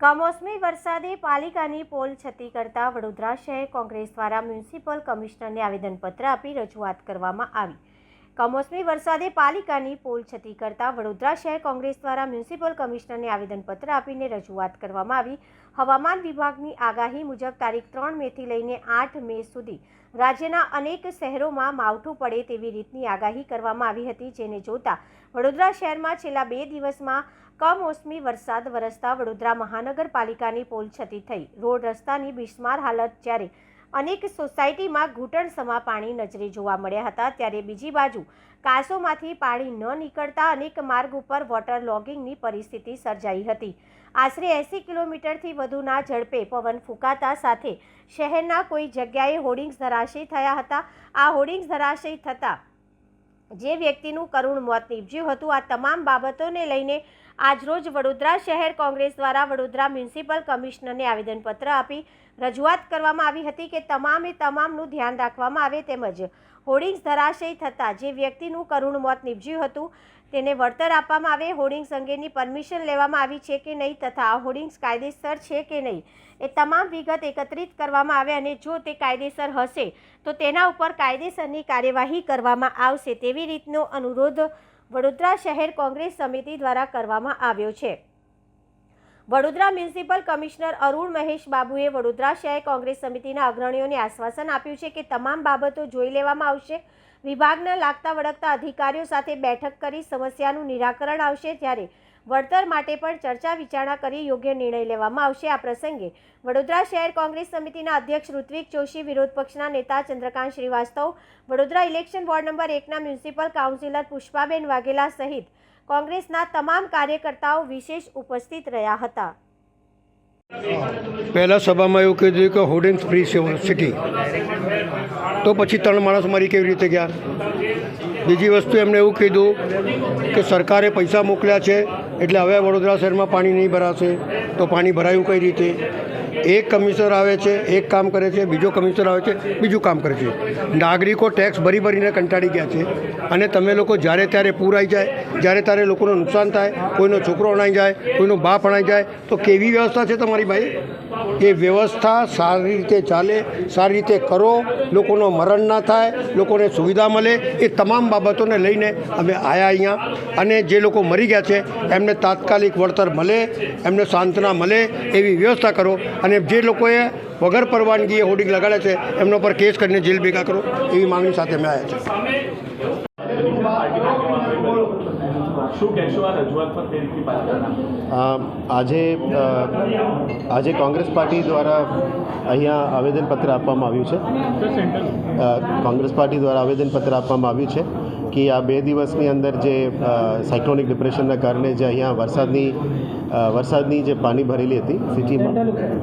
કમોસમી વરસાદે પાલિકાની પોલ છતી કરતા વડોદરા શહેર કોંગ્રેસ દ્વારા મ્યુનિસિપલ કમિશનરને આવેદનપત્ર આપી રજૂઆત કરવામાં આવી. કમોસમી વરસાદે પાલિકાની પોલ છતી કરતા વડોદરા શહેર કોંગ્રેસ દ્વારા મ્યુનિસિપલ કમિશનરને આવેદનપત્ર આપીને રજૂઆત કરવામાં આવી. હવામાન વિભાગની આગાહી મુજબ તારીખ ત્રણ મેથી લઈને આઠ મે સુધી રાજ્યના અનેક શહેરોમાં માવઠું પડે તેવી રીતની આગાહી કરવામાં આવી હતી, જેને જોતા વડોદરા શહેરમાં છેલ્લા બે દિવસમાં કમોસમી વરસાદ વરસતા વડોદરા મહાનગરપાલિકાની પોલ છતી થઈ. રોડ રસ્તાની બિસ્માર હાલત જ્યારે અનેક સોસાયટીમાં ઘૂંટણસમા પાણી નજરે જોવા મળ્યા હતા, ત્યારે બીજી બાજુ કાસોમાંથી પાણી ન નીકળતા અનેક માર્ગ ઉપર વોટર લોગિંગની પરિસ્થિતિ સર્જાઈ હતી. આશરે એંસી કિલોમીટરથી વધુના ઝડપે પવન ફૂંકાતા સાથે શહેરના કોઈ જગ્યાએ હોર્ડિંગ્સ ધરાશયી થયા હતા. આ હોર્ડિંગ્સ ધરાશયી થતાં જે વ્યક્તિનું કરુણ મોત નીપજ્યું હતું, આ તમામ બાબતોને લઈને આજરોજ વડોદરા શહેર કોંગ્રેસ દ્વારા વડોદરા મ્યુનિસિપલ કમિશનરને આવેદનપત્ર આપી રજૂઆત કરવામાં આવી હતી કે તમામે તમામનું ધ્યાન રાખવામાં આવે તેમજ હોર્ડિંગ્સ ધરાશયી થતાં જે વ્યક્તિનું કરુણ મોત નીપજ્યું હતું તેને વળતર આપવામાં આવે, હોર્ડિંગ્સ અંગેની પરમિશન લેવામાં આવી છે કે નહીં તથા આ હોર્ડિંગ્સ કાયદેસર છે કે નહીં, એ તમામ વિગત એકત્રિત કરવામાં આવે અને જો તે કાયદેસર હશે, તો તેના ઉપર કાયદેસરની કાર્યવાહી કરવામાં આવશે તેવી રીતનો અનુરોધ વડોદરા શહેર કોંગ્રેસ સમિતિ દ્વારા કરવામાં આવ્યો છે. વડોદરા મ્યુનિસિપલ કમિશનર અરુણ મહેશ બાબુએ વડોદરા શહેર કોંગ્રેસ સમિતિના અગ્રણીઓને આશ્વાસન આપ્યું છે કે તમામ બાબતો જોઈ લેવામાં આવશે વિભાગના લાગતા વળગતા અધિકારીઓ સાથે બેઠક કરી સમસ્યાનું નિરાકરણ આવશે જ્યારે વળતર માટે પણ ચર્ચા વિચારણા કરી યોગ્ય નિર્ણય લેવામાં આવશે. આ પ્રસંગે વડોદરા શહેર કોંગ્રેસ સમિતિના અધ્યક્ષ ઋત્વિક જોશી, વિરોધ પક્ષના નેતા Chandrakant Shrivastava, Vadodara election ward number એકના મ્યુનિસિપલ કાઉન્સિલર પુષ્પાબેન વાઘેલા સહિત કોંગ્રેસના તમામ કાર્યકર્તાઓ વિશેષ ઉપસ્થિત રહ્યા હતા. પહેલાં સભામાં એવું કીધું કે હોર્ડિંગ્સ ફ્રી સિટી. તો પછી ત્રણ માણસ મારી કેવી રીતે ગયા? બીજી વસ્તુ એમણે એવું કીધું કે સરકારે પૈસા મોકલ્યા છે, એટલે હવે વડોદરા શહેરમાં પાણી નહીં ભરાશે. તો પાણી ભરાયું કઈ રીતે? એક કમિશનર આવે છે, એક કામ કરે છે, બીજો કમિશનર આવે છે, બીજું કામ કરે છે. નાગરિકો ટેક્સ ભરી ભરીને કંટાળી ગયા છે. અને તમે લોકો જ્યારે ત્યારે પૂર આવી જાય, જ્યારે ત્યારે લોકોનું નુકસાન થાય, કોઈનો છોકરો અણાઈ જાય, કોઈનો બાપ અણાઈ જાય, તો કેવી વ્યવસ્થા છે તમારી ભાઈ? એ વ્યવસ્થા સારી રીતે ચાલે, સારી રીતે કરો, લોકોનો મરણ ના થાય, લોકોને સુવિધા મળે, એ તમામ બાબતોને લઈને અમે આવ્યા અહીંયા. અને જે લોકો મરી ગયા છે, એમને તાત્કાલિક વળતર મળે, એમને સાંત્વના મળે, એવી વ્યવસ્થા કરો. અને જે લોકોએ વગર પરવાનગીએ હોર્ડિંગ લગાડે છે એમના પર કેસ કરીને જેલ ભેગા કરો એવી માંગણી સાથે અમે આવ્યા છે. આજે આજે કોંગ્રેસ પાર્ટી દ્વારા અહીંયા આવેદનપત્ર આપવામાં આવ્યું છે. કોંગ્રેસ પાર્ટી દ્વારા આવેદનપત્ર આપવામાં આવ્યું છે કે આ બે દિવસની અંદર જે સાયક્લોનિક ડિપ્રેશનના કારણે જે અહીંયા વરસાદની વરસાદની જે પાણી ભરેલી હતી સિટીમાં,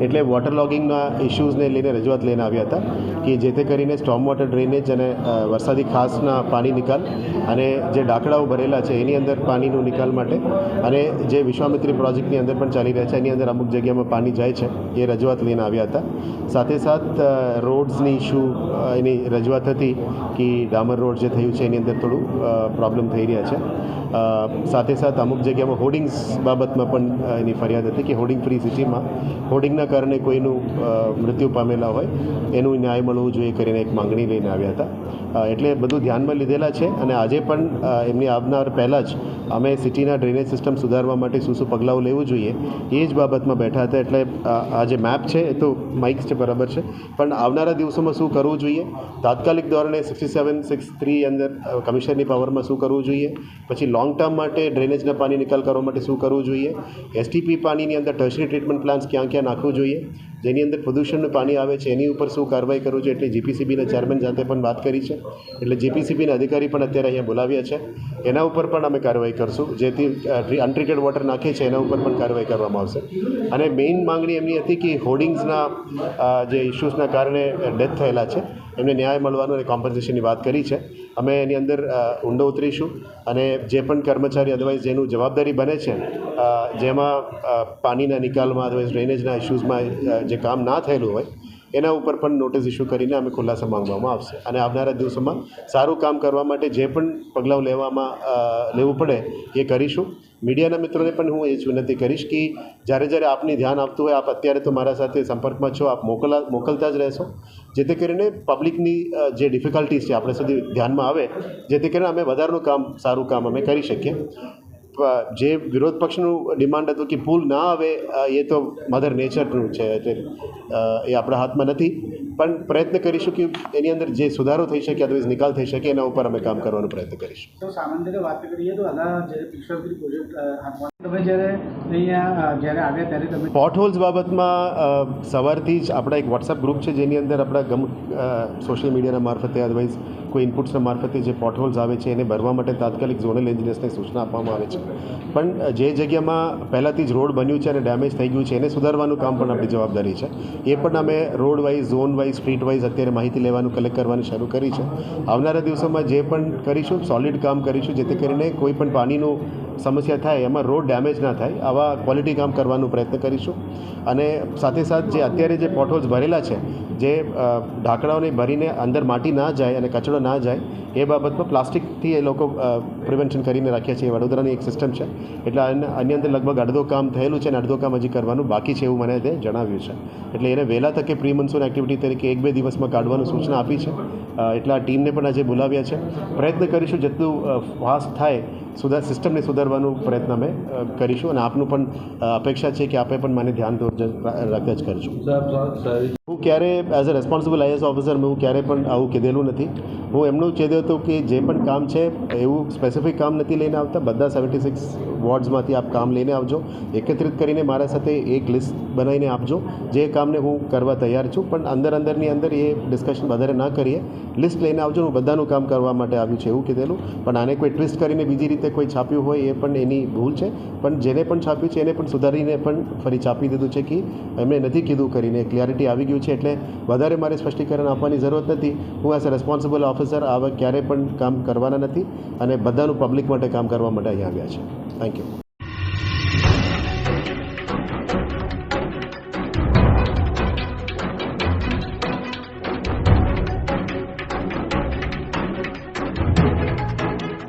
એટલે વોટર લોગિંગના ઇશ્યુઝને લઈને રજૂઆત લઈને આવ્યા હતા કે જેથી કરીને સ્ટોમ વોટર ડ્રેનેજ અને વરસાદી ખાસના પાણી નિકાલ અને જે ડાકડાઓ ભરેલા છે એની અંદર પાણીનું નિકાલ માટે અને જે વિશ્વામિત્રી પ્રોજેક્ટની અંદર પણ ચાલી રહ્યા છે, એની અંદર અમુક જગ્યામાં પાણી જાય છે, એ રજૂઆત લઈને આવ્યા હતા. સાથે સાથ રોડ્સની ઇશ્યુ એની રજૂઆત હતી કે ડામર રોડ જે થયું છે એની અંદર થોડું પ્રોબ્લેમ થઈ રહ્યા છે. સાથે સાથ અમુક જગ્યામાં હોર્ડિંગ્સ બાબતમાં પણ એની ફરિયાદ હતી કે હોર્ડિંગ ફ્રી સિટીમાં, હોર્ડિંગના કારણે કોઈનું મૃત્યુ પામેલા હોય, એનું ન્યાય મળવું જોઈએ કરીને એક માંગણી લઈને આવ્યા હતા. એટલે બધું ધ્યાનમાં લીધેલા છે અને આજે પણ એમની આવનાર પહેલાં જ અમે સિટીના ડ્રેનેજ સિસ્ટમ સુધારવા માટે શું શું પગલાઓ લેવું જોઈએ, એ જ બાબતમાં બેઠા હતા. એટલે આ જે મેપ છે, એ તો માઇક્સ છે, બરાબર છે. પણ આવનારા દિવસોમાં શું કરવું જોઈએ? તાત્કાલિક ધોરણે સિક્સટી સેવન સિક્સ થ્રી અંદર કમિશનની પાવરમાં શું કરવું જોઈએ? પછી લોંગ ટર્મ માટે ડ્રેનેજના પાણી નિકાલ કરવા માટે શું કરવું જોઈએ? એસટીપી પાણીની અંદર ટર્શરી ટ્રીટમેન્ટ પ્લાન્ટ્સ ક્યાં ક્યાં નાખવું જોઈએ? જેની અંદર પ્રદૂષણનું પાણી આવે છે એની ઉપર શું કાર્યવાહી કરવું છે એટલે જીપીસીબીના ચેરમેન જાતે પણ વાત કરી છે. એટલે જીપીસીબીના અધિકારી પણ અત્યારે અહીંયા બોલાવ્યા છે. એના ઉપર પણ અમે કાર્યવાહી કરશું. જેથી અનટ્રીટેડ વોટર નાખે છે એના ઉપર પણ કાર્યવાહી કરવામાં આવશે. અને મેઇન માંગણી એમની હતી કે હોર્ડિંગ્સના જે ઇશ્યુઝના કારણે ડેથ થયેલા છે. એમને ન્યાય મળવાનું અને કોમ્પન્સેશનની વાત કરી છે. અમે એની અંદર ઊંડો ઉતરીશું અને જે પણ કર્મચારી અદરવાઇઝ જેનું જવાબદારી બને છે જેમાં પાણીના નિકાલમાં અદરવાઇઝ ડ્રેનેજના ઇશ્યુઝમાં અ, જે કામ ના થયેલું હોય, એના ઉપર પણ નોટિસ ઇસ્યુ કરીને અમે ખુલાસા માંગવામાં આવશે. અને આવનારા દિવસોમાં સારું કામ કરવા માટે જે પણ પગલાં લેવામાં લેવું પડે એ કરીશું. મીડિયાના મિત્રોને પણ હું એ જ વિનંતી કરીશ કે જ્યારે જ્યારે આપની ધ્યાન આપતું હોય, આપ અત્યારે તો મારા સાથે સંપર્કમાં છો, આપ મોકલા, મોકલતા જ રહેશો. જેથી કરીને પબ્લિકની જે ડિફિકલ્ટીઝ છે, આપણે સુધી ધ્યાનમાં આવે, જેથી કરીને અમે વધારનું કામ, સારું કામ અમે કરી શકીએ. જે વિરોધ પક્ષનું ડિમાન્ડ હતું કે પુલ ના આવે એ તો મધર નેચરનું છે. એ આપણા હાથમાં નથી. પણ પ્રયત્ન કરીશું કે એની અંદર જે સુધારો થઈ શકે અથવા નિકાલ થઈ શકે એના ઉપર અમે કામ કરવાનો પ્રયત્ન કરીશું. તો સામાન્ય રીતે વાત કરીએ તો આના જ્યારે પ્રોજેક્ટ તમે જ્યારે અહીંયા જ્યારે આવ્યા ત્યારે તમે પોટ હોલ્સ બાબતમાં સવારથી જ આપણા એક વોટ્સઅપ ગ્રુપ છે જેની અંદર આપણા ગમ સોશિયલ મીડિયાના મારફતે અદરવાઇઝ કોઈ ઇનપુટ્સના મારફતે જે પોટ હોલ્સ આવે છે એને ભરવા માટે તાત્કાલિક ઝોનલ એન્જિનિયર્સને સૂચના આપવામાં આવે છે. પણ જે જગ્યામાં પહેલાંથી જ રોડ બન્યું છે અને ડેમેજ થઈ ગયું છે એને સુધારવાનું કામ પણ આપણી જવાબદારી છે. એ પણ અમે road wise zone wise street wise અત્યારે માહિતી લેવાનું કલેક્ટ કરવાની શરૂ કરી છે. આવનારા દિવસોમાં જે પણ કરીશું સોલિડ કામ કરીશું, જેથી કરીને કોઈ પણ પાણીનું સમસ્યા થાય, એમાં રોડ ડેમેજ ના થાય, આવા ક્વોલિટી કામ કરવાનો પ્રયત્ન કરીશું. અને સાથે સાથ જે અત્યારે જે પોટહોલ્સ ભરેલા છે, જે ઢાંકણાઓને ભરીને અંદર માટી ના જાય અને કચરો ના જાય, એ બાબતમાં પ્લાસ્ટિકથી એ લોકો પ્રિવેન્શન કરીને રાખ્યા છે. એ વડોદરાની એક સિસ્ટમ છે. એટલે આને- અંદર લગભગ અડધો કામ થયેલું છે અને અડધો કામ હજી કરવાનું બાકી છે એવું મને તે જણાવ્યું છે. એટલે એને વહેલા તકે પ્રી મન્સૂન એક્ટિવિટી તરીકે એક બે દિવસમાં કાઢવાની સૂચના આપી છે. એટલા ટીમને પણ આજે બોલાવ્યા છે. પ્રયત્ન કરીશું જેટલું ફાસ્ટ થાય સુધાર સિસ્ટમને સુધારવાનું પ્રયત્ન અમે કરીશું અને આપનું પણ અપેક્ષા છે કે આપે પણ મને ધ્યાન રાખતા જ કરજો હું ક્યારે as a responsible IAS officer હું ક્યારે પણ આવું કીધેલું નથી. હું એમનું કહેતો હતું કે જે પણ કામ છે, એવું સ્પેસિફિક કામ નથી લઈને આવતા. બધા સેવન્ટી સિક્સ વોર્ડ્સમાંથી આપ કામ લઈને આવજો. એકત્રિત કરીને મારા સાથે એક લિસ્ટ બનાવીને આપજો. જે કામને હું કરવા તૈયાર છું. પણ અંદર અંદરની અંદર એ ડિસ્કશન વધારે ના કરીએ. લિસ્ટ લઈને આવજો હું બધાનું કામ કરવા માટે આવ્યું છે એવું કીધેલું. પણ આને કોઈ ટ્વિસ્ટ કરીને બીજી રીતે કોઈ છાપ્યું હોય એ પણ એની ભૂલ છે. પણ જેને પણ છાપ્યું છે એને પણ સુધારીને પણ ફરી છાપી દીધું છે કે એમણે નથી કીધું કરીને ક્લિયરિટી આવી ગયું છે. એટલે વધારે મારે સ્પષ્ટીકરણ આપવાની જરૂરત નથી. હું એઝ અ રેસ્પોન્સિબલ ઓફિસર આવા ક્યારેય પણ કામ કરવાના નથી અને બધાનું પબ્લિક માટે કામ કરવા માટે અહીંયા આવ્યા છે. Thank you